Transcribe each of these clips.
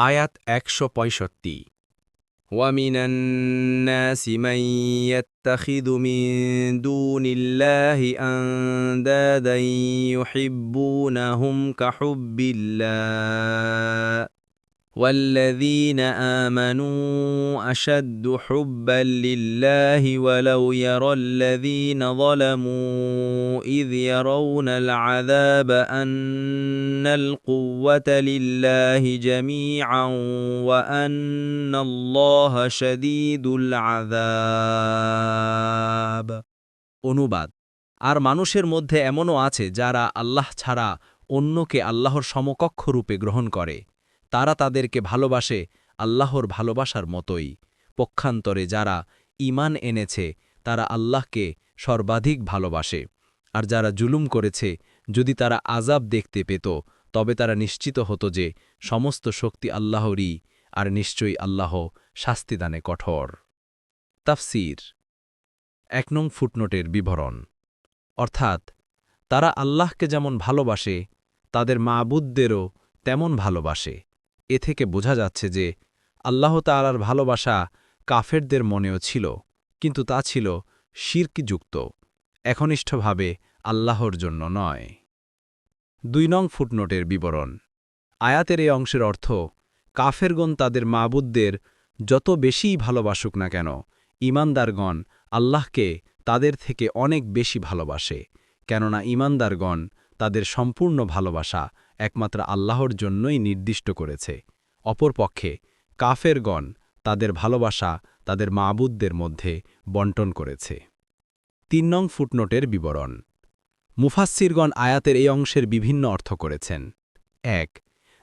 আয়াত একশো পঁয়ষট্টি ومن الناس من يتخذ من دون الله اندادا يحبونهم كحب الله والذين امنوا اشد حبا لله ولو يرى الذين ظلموا اذ يرون العذاب ان القوه لله جميعا وان الله شديد العذاب অনুবাদ আর মানুষের মধ্যে এমনও আছে যারা আল্লাহ ছাড়া অন্যকে আল্লাহর সমকক্ষ রূপে গ্রহণ করে তারা তাদেরকে ভালোবাসে আল্লাহর ভালোবাসার মতোই। পক্ষান্তরে যারা ঈমান এনেছে, তারা আল্লাহকে সর্বাধিক ভালোবাসে। আর যারা জুলুম করেছে, যদি তারা আজাব দেখতে পেত, তবে তারা নিশ্চিত হতো যে সমস্ত শক্তি আল্লাহরই আর নিশ্চয়ই আল্লাহ শাস্তিদানে কঠোর। তাফসির এক নং ফুটনোটের বিবরণ। অর্থাৎ, তারা আল্লাহকে যেমন ভালোবাসে, তাদের মাবুদদেরও তেমন ভালোবাসে। এ থেকে বোঝা যাচ্ছে যে আল্লাহ তালার ভালোবাসা কাফেরদের মনেও ছিল, কিন্তু তা ছিল শির্কযুক্ত, একনিষ্ঠভাবে আল্লাহর জন্য নয়। দুই নং ফুটনোটের বিবরণ। আয়াতের এই অংশের অর্থ, কাফেরগণ তাদের মাবুদদের যত বেশিই ভালোবাসুক না কেন, ইমানদারগণ আল্লাহকে তাদের থেকে অনেক বেশি ভালোবাসে, কেননা ইমানদারগণ তাদের সম্পূর্ণ ভালোবাসা একমাত্র আল্লাহর জন্যই নির্দিষ্ট করেছে। অপরপক্ষে, কাফেরগণ তাদের ভালোবাসা তাদের মাবুদদের মধ্যে বন্টন করেছে। তিন নং ফুটনোটের বিবরণ। মুফাস্সিরগণ আয়াতের এই অংশের বিভিন্ন অর্থ করেছেন। এক,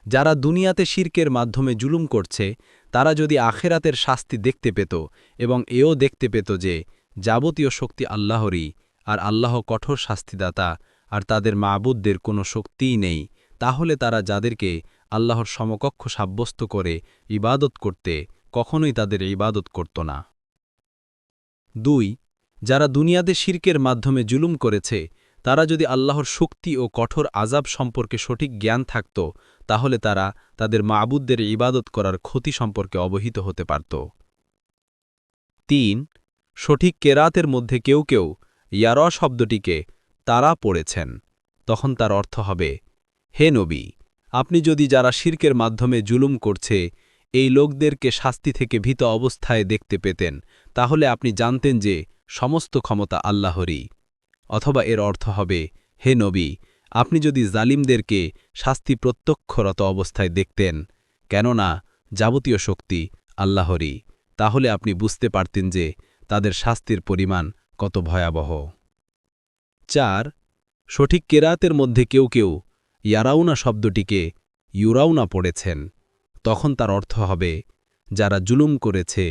যারা দুনিয়াতে শির্কের মাধ্যমে জুলুম করছে, তারা যদি আখেরাতের শাস্তি দেখতে পেত এবং এও দেখতে পেত যে, যাবতীয় শক্তি আল্লাহরই আর আল্লাহ কঠোর শাস্তিদাতা আর তাদের মাবুদদের কোনো শক্তিই নেই তাহলে তারা যাদেরকে আল্লাহর সমকক্ষ সাব্যস্ত করে ইবাদত করতে, কখনোই তাদের ইবাদত করত না। দুই, যারা দুনিয়াতে শির্কের মাধ্যমে জুলুম করেছে, তারা যদি আল্লাহর শক্তি ও কঠোর আজাব সম্পর্কে সঠিক জ্ঞান থাকত, তাহলে তারা তাদের মাবুদদের ইবাদত করার ক্ষতি সম্পর্কে অবহিত হতে পারত। তিন, সঠিক কেরাতের মধ্যে কেউ কেউ ইয়ার শব্দটিকে তারা পড়েছেন, তখন তার অর্থ হবে হে নবী, আপনি যদি যারা শির্কের মাধ্যমে জুলুম করছে, এই লোকদেরকে শাস্তি থেকে ভীত অবস্থায় দেখতে পেতেন, তাহলে আপনি জানতেন যে সমস্ত ক্ষমতা আল্লাহরই। অথবা এর অর্থ হবে, হে নবী, আপনি যদি জালিমদেরকে শাস্তি প্রত্যক্ষরত অবস্থায় দেখতেন, কেননা যাবতীয় শক্তি আল্লাহরই, তাহলে আপনি বুঝতে পারতেন যে তাদের শাস্তির পরিমাণ কত ভয়াবহ। চার, সঠিক কেরাতের মধ্যে কেউ কেউ ইয়ারাউনা শব্দটিকে ইউরাউনা পড়েছেন। তখন তার অর্থ হবে, যারা জুলুম করেছে,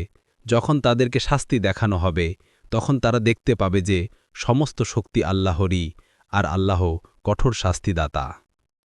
যখন তাদেরকে শাস্তি দেখানো হবে, তখন তারা দেখতে পাবে যে সমস্ত শক্তি আল্লাহরই, আর আল্লাহ কঠোর শাস্তিদাতা।